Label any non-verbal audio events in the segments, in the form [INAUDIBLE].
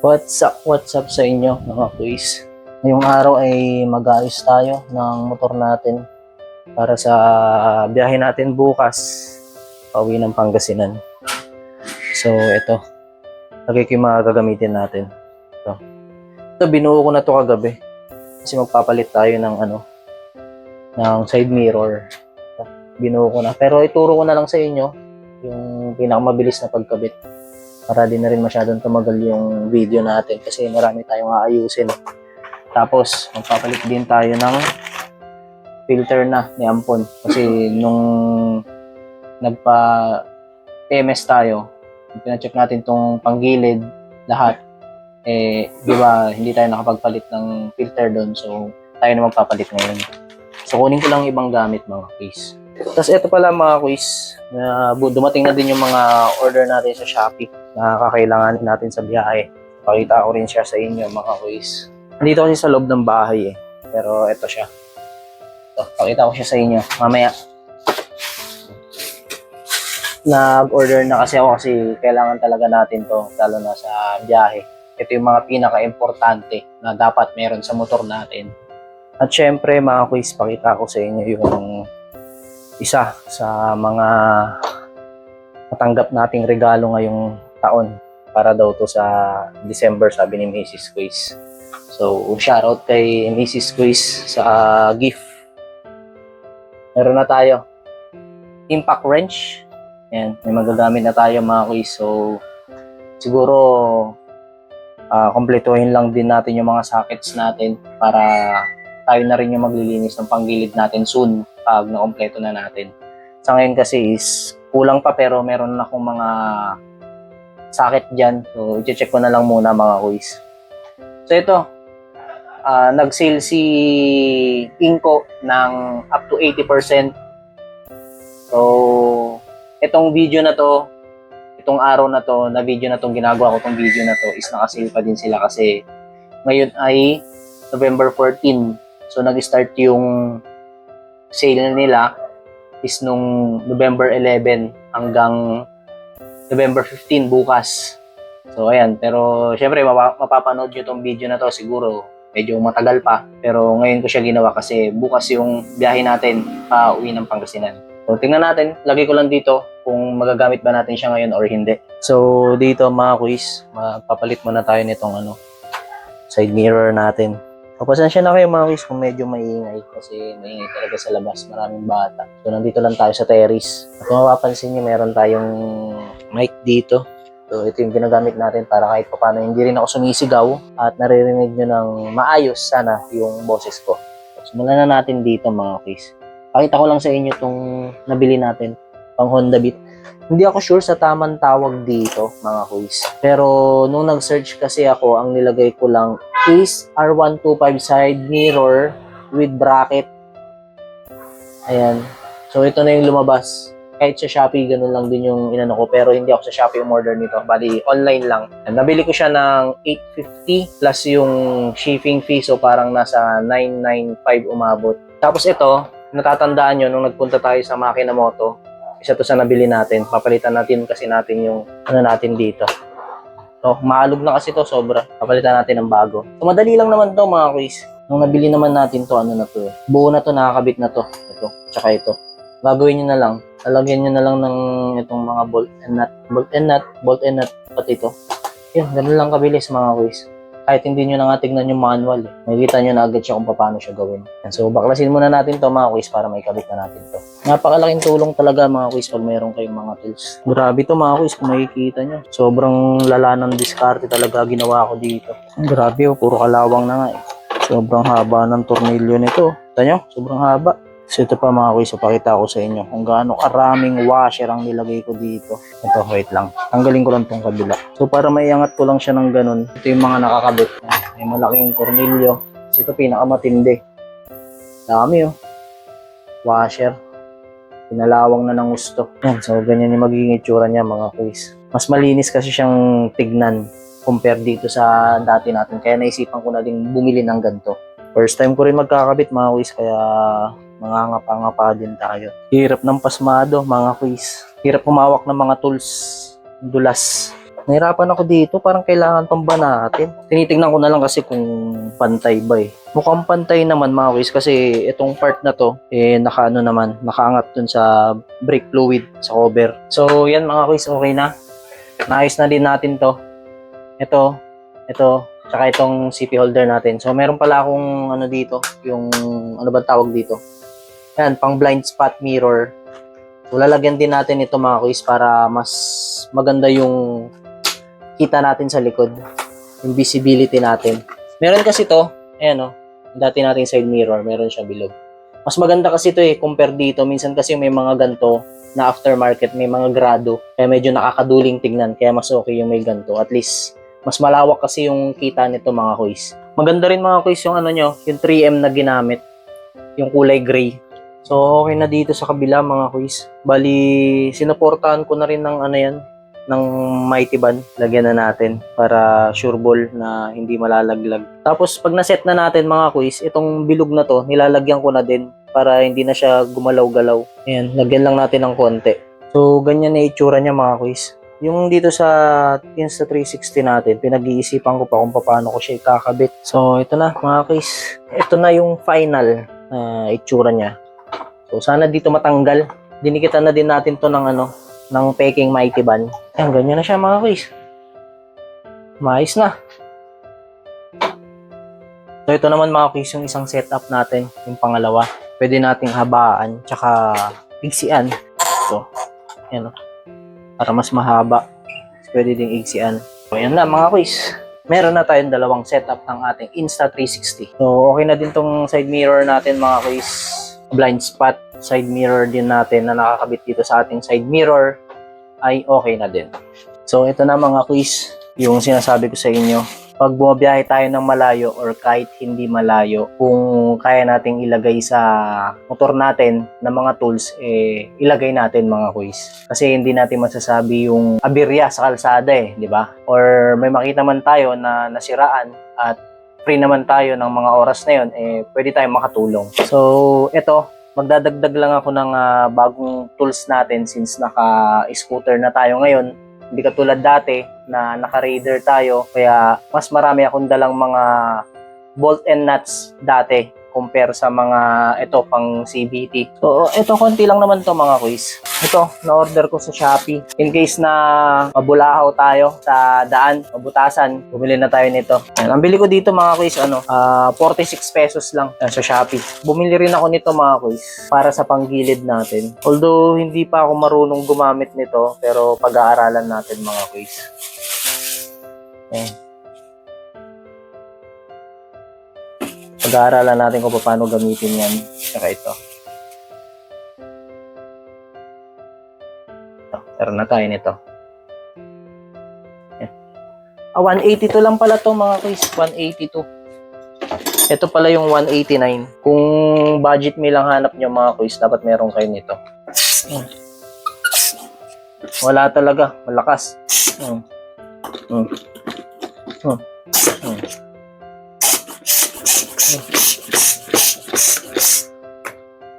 What's up, what's up sa inyo mga kuis? Ngayong araw ay mag-ayos tayo ng motor natin para sa biyahe natin bukas pauwi ng Pangasinan. So, ito. Lagay ko yung mga gagamitin natin. Ito. Ito, binuo ko na to kagabi. Kasi magpapalit tayo ng ano, ng side mirror. Ito, Binuo ko na. Pero ituro ko na lang sa inyo yung pinakamabilis na pagkabit para di na rin masyadong tumagal yung video natin kasi marami tayong aayusin. Tapos, magpapalit din tayo ng filter na ni Ampon kasi [LAUGHS] nung nagpa PMS tayo, pina-check natin tong panggilid lahat eh di ba hindi tayo nakapagpalit ng filter doon so tayo na magpapalit ngayon. So kunin ko lang ibang gamit mga quiz. Tapos ito pala mga quiz, bu- dumating na din yung mga order natin sa Shopee na kakailanganin natin sa biyahe. Pakita ko rin siya sa inyo mga quiz. Nandito kasi sa loob ng bahay eh. Pero ito siya. Ito, pakita ko siya sa inyo mamaya. Nag-order na kasi ako kasi kailangan talaga natin to lalo na sa biyahe. Ito yung mga pinaka-importante na dapat meron sa motor natin. At syempre mga quiz, pakita ko sa inyo yung isa sa mga matanggap nating regalo ngayong taon para daw to sa December sabi ni Mrs. Quiz. So, shoutout kay Mrs. Quiz sa ah, gift. Meron na tayo. Impact wrench. Yan, may magagamit na tayo mga quiz. So, siguro ah kompletuhin lang din natin yung mga sockets natin para tayo na rin yung maglilinis ng panggilid natin soon pag na-kompleto na natin. Sa ngayon kasi is kulang pa pero meron na akong mga socket dyan. So, i-check ko na lang muna mga quiz. So, ito. ah nag-sale si Inco ng up to 80%. So, itong video na to, itong araw na to, na video na tong ginagawa ko tong video na to is naka-sale pa din sila kasi ngayon ay November 14. So, nag-start yung sale nila is nung November 11 hanggang November 15 bukas. So, ayan. Pero, syempre, mapa- mapapanood nyo tong video na to siguro medyo matagal pa. Pero ngayon ko siya ginawa kasi bukas yung biyahe natin pa uwi ng Pangasinan. So, tingnan natin. Lagay ko lang dito kung magagamit ba natin siya ngayon or hindi. So, dito mga quiz, magpapalit muna tayo nitong ano, side mirror natin. O, pasensya na kayo mga quiz kung medyo maingay kasi maingay talaga sa labas. Maraming bata. So, nandito lang tayo sa terrace. At kung mapapansin nyo, meron tayong mic dito. So, ito yung ginagamit natin para kahit paano hindi rin ako sumisigaw at naririnig nyo ng maayos sana yung boses ko. So, simulan na natin dito mga quiz. Pakita ko lang sa inyo itong nabili natin, pang Honda Beat. Hindi ako sure sa tamang tawag dito, mga quiz. Pero nung nag-search kasi ako, ang nilagay ko lang is R125 side mirror with bracket. Ayan. So ito na yung lumabas. Kahit sa Shopee, ganun lang din yung inano ko. Pero hindi ako sa Shopee umorder nito. Bali, online lang. Nabili ko siya ng 850 plus yung shipping fee. So parang nasa 995 umabot. Tapos ito, natatandaan nyo nung nagpunta tayo sa Makinamoto, isa to sa nabili natin. Papalitan natin kasi natin yung ano natin dito. So, maalog na kasi to sobra. Papalitan natin ng bago. So, madali lang naman to mga quiz. Nung nabili naman natin to, ano na to eh. Buo na to, nakakabit na to. Ito, tsaka ito. Gagawin nyo na lang. Lalagyan nyo na lang ng itong mga bolt and nut. Bolt and nut, bolt and nut, pati ito. Yun, ganun lang kabilis mga quiz. Kahit hindi nyo na nga tignan yung manual eh. Makikita nyo na agad siya kung paano siya gawin. Yan, So, baklasin muna natin to mga quiz para may kabit na natin to. Napakalaking tulong talaga mga quiz pag mayroon kayong mga tools. Grabe to mga quiz kung makikita nyo. Sobrang lala ng diskarte talaga ginawa ko dito. Grabe oh, puro kalawang na nga eh. Sobrang haba ng tornilyo nito. Kita nyo? Sobrang haba. So ito pa mga quiz, pakita ko sa inyo kung gaano karaming washer ang nilagay ko dito. Ito, wait lang. Tanggalin ko lang tong kabila. So para maiangat ko lang siya ng ganun, ito yung mga nakakabit. May malaking tornilyo. So ito pinakamatindi. Dami oh. Washer. Pinalawang na ng gusto. Yan, so ganyan yung magiging itsura niya mga quiz. Mas malinis kasi siyang tignan compare dito sa dati natin. Kaya naisipan ko na din bumili ng ganito. First time ko rin magkakabit mga quiz, kaya mangangapa-ngapa din tayo. Hirap ng pasmado mga quiz. Hirap humawak ng mga tools. Dulas. Nahirapan ako dito, parang kailangan pang banatin. Tinitingnan ko na lang kasi kung pantay ba eh. Mukhang pantay naman mga kuis kasi itong part na to, eh nakaano naman, nakaangat dun sa brake fluid sa cover. So yan mga kuis, okay na. Naayos na din natin to. Ito, ito, tsaka itong CP holder natin. So meron pala akong ano dito, yung ano ba tawag dito? Yan, pang blind spot mirror. So lalagyan din natin ito mga kuis para mas maganda yung kita natin sa likod. Yung visibility natin. Meron kasi to, ayan o, dati nating side mirror, meron siya bilog. Mas maganda kasi to eh, compare dito. Minsan kasi may mga ganto na aftermarket, may mga grado. Kaya medyo nakakaduling tignan. Kaya mas okay yung may ganto. At least, mas malawak kasi yung kita nito mga kuis. Maganda rin mga kuis yung ano nyo, yung 3M na ginamit. Yung kulay gray. So, okay na dito sa kabila mga kuis. Bali, sinuportahan ko na rin ng ano yan, ng mighty band. Lagyan na natin para sure ball na hindi malalaglag. Tapos, pag naset na natin mga kuis, itong bilog na to, nilalagyan ko na din para hindi na siya gumalaw-galaw. Ayan, lagyan lang natin ng konti. So, ganyan na itsura niya mga kuis. Yung dito sa Insta360 natin, pinag-iisipan ko pa kung paano ko siya ikakabit. So, ito na mga kuis. Ito na yung final na itsura niya. So, sana dito matanggal. Dinikitan na din natin to ng ano, ng peking mighty band. Ayan, ganyan na siya mga kuis. Maayos na. So, ito naman mga kuis yung isang setup natin, yung pangalawa. Pwede nating habaan, tsaka igsian. So, ayan o. Para mas mahaba. Pwede ding igsian. So, ayan na mga kuis. Meron na tayong dalawang setup ng ating Insta360. So, okay na din tong side mirror natin mga kuis. Blind spot side mirror din natin na nakakabit dito sa ating side mirror ay okay na din. So, ito na mga quiz, yung sinasabi ko sa inyo. Pag bumabiyahe tayo ng malayo or kahit hindi malayo, kung kaya nating ilagay sa motor natin na mga tools, eh, ilagay natin mga quiz. Kasi hindi natin masasabi yung abirya sa kalsada eh, di ba? Or may makita man tayo na nasiraan at free naman tayo ng mga oras na yun, eh, pwede tayong makatulong. So, ito, magdadagdag lang ako ng ah, bagong tools natin since naka-scooter na tayo ngayon. Hindi katulad dati na naka-raider tayo, kaya mas marami akong dalang mga bolt and nuts dati compare sa mga ito pang CBT. So, ito konti lang naman to mga quiz. Ito, na-order ko sa Shopee. In case na mabulahaw tayo sa daan, mabutasan, bumili na tayo nito. Ayan, ang bili ko dito mga quiz, ano, ah, 46 pesos lang Ayan, sa Shopee. Bumili rin ako nito mga quiz para sa panggilid natin. Although hindi pa ako marunong gumamit nito, pero pag-aaralan natin mga quiz. Ayan. Pag-aaralan natin kung paano gamitin yan. Saka ito. Ito, Meron na tayo nito. Ah, 182 lang pala to mga quiz. 182. Ito pala yung 189. Kung budget meal lang hanap nyo mga quiz, dapat meron kayo nito. Wala talaga. Malakas. Hmm. Hmm. Hmm. Hmm.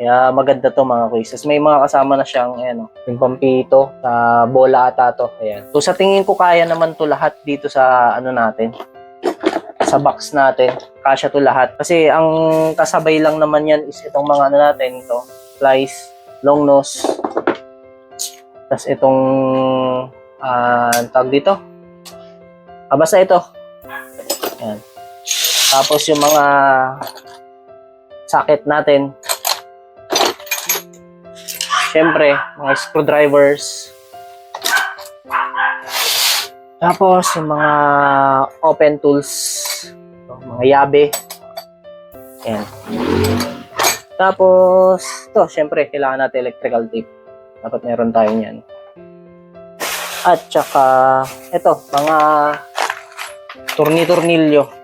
Kaya maganda to mga quiz. Tapos may mga kasama na siyang ano, yung pampito sa bola ata to. Ayan. So sa tingin ko kaya naman to lahat dito sa ano natin. Sa box natin. Kasya to lahat. Kasi ang kasabay lang naman yan is itong mga ano natin to. Flies, long nose. Tapos itong ah tag dito. Ah, basta ito. Ayan. Tapos yung mga socket natin. Siyempre, mga screwdrivers. Tapos, yung mga open tools. Mga yabe. Ayan. Tapos, to siyempre, kailangan natin electrical tape. Dapat meron tayo niyan. At saka, ito, mga turni-turnilyo.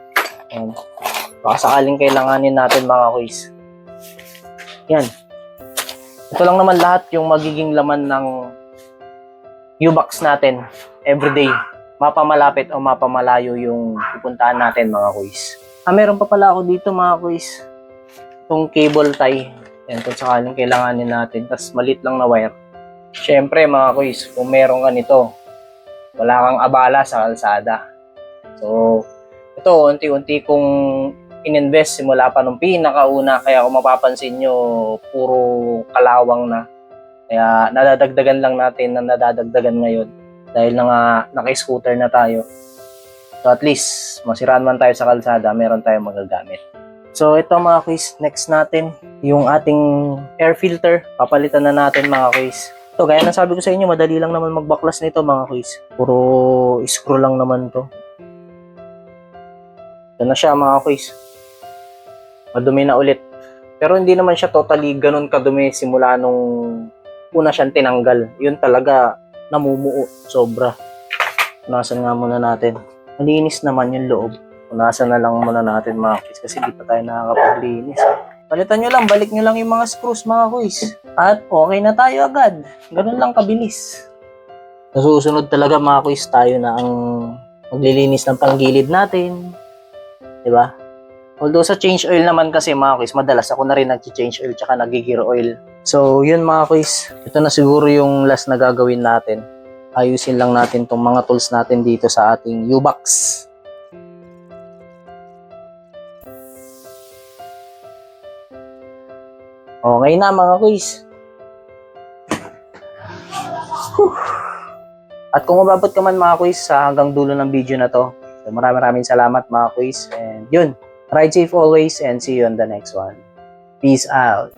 Ayan. Baka sakaling kailanganin natin mga quiz. Yan. Ito lang naman lahat yung magiging laman ng U-box natin everyday. Mapamalapit o mapamalayo yung pupuntahan natin mga quiz. Ah, meron pa pala ako dito mga quiz. Itong cable tie. Yan, kung sakaling kailanganin natin. Tapos malit lang na wire. Siyempre mga quiz, kung meron ka nito, wala kang abala sa kalsada. So, ito, unti-unti kong ininvest simula pa nung pinakauna. Kaya kung mapapansin nyo, puro kalawang na. Kaya nadadagdagan lang natin na nadadagdagan ngayon. Dahil na nga, naka-scooter na tayo. So at least, masiraan man tayo sa kalsada, meron tayong magagamit. So ito mga quiz, next natin, yung ating air filter. Papalitan na natin mga quiz. Ito, gaya ng sabi ko sa inyo, madali lang naman magbaklas nito mga quiz. Puro screw lang naman to. Ito na siya mga quiz. Madumi na ulit. Pero hindi naman siya totally ganun kadumi simula nung una siyang tinanggal. Yun talaga namumuo. Sobra. Punasan nga muna natin. Malinis naman yung loob. Punasan na lang muna natin mga quiz kasi di pa tayo nakakapaglinis. Palitan nyo lang, balik nyo lang yung mga screws mga quiz. At okay na tayo agad. Ganun lang kabilis. Nasusunod talaga mga quiz tayo na ang maglilinis ng panggilid natin. 'Di ba? Although sa change oil naman kasi mga quiz, madalas ako na rin nag-change oil tsaka nag-gear oil. So, yun mga quiz. Ito na siguro yung last na gagawin natin. Ayusin lang natin tong mga tools natin dito sa ating U-Box. Okay na mga. Whew. At kung mababot ka man mga quiz sa hanggang dulo ng video na to, so maraming maraming salamat mga quiz. And yun, ride safe always and see you on the next one. Peace out.